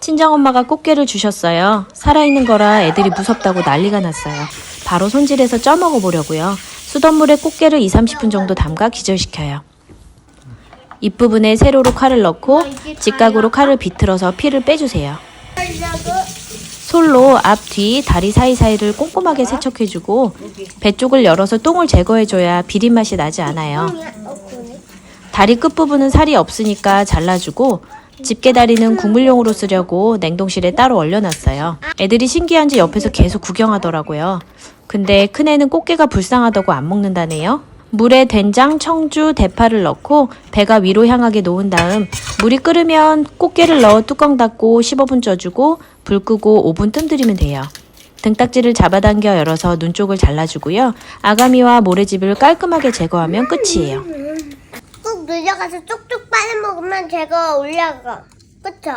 친정엄마가 꽃게를 주셨어요. 살아있는 거라 애들이 무섭다고 난리가 났어요. 바로 손질해서 쪄먹어 보려고요. 수돗물에 꽃게를 2, 30분 정도 담가 기절시켜요. 잎부분에 세로로 칼을 넣고 직각으로 칼을 비틀어서 피를 빼주세요. 솔로 앞, 뒤, 다리 사이사이를 꼼꼼하게 세척해주고 배 쪽을 열어서 똥을 제거해줘야 비린 맛이 나지 않아요. 다리 끝부분은 살이 없으니까 잘라주고 집게다리는 국물용으로 쓰려고 냉동실에 따로 얼려놨어요. 애들이 신기한지 옆에서 계속 구경하더라고요. 근데 큰애는 꽃게가 불쌍하다고 안 먹는다네요. 물에 된장, 청주, 대파를 넣고 배가 위로 향하게 놓은 다음 물이 끓으면 꽃게를 넣어 뚜껑 닫고 15분 쪄주고 불 끄고 5분 뜸들이면 돼요. 등딱지를 잡아당겨 열어서 눈 쪽을 잘라주고요. 아가미와 모래집을 깔끔하게 제거하면 끝이에요. 꾹 눌려가서 쪽쪽 빨아 먹으면 제가 올라가. 그쵸?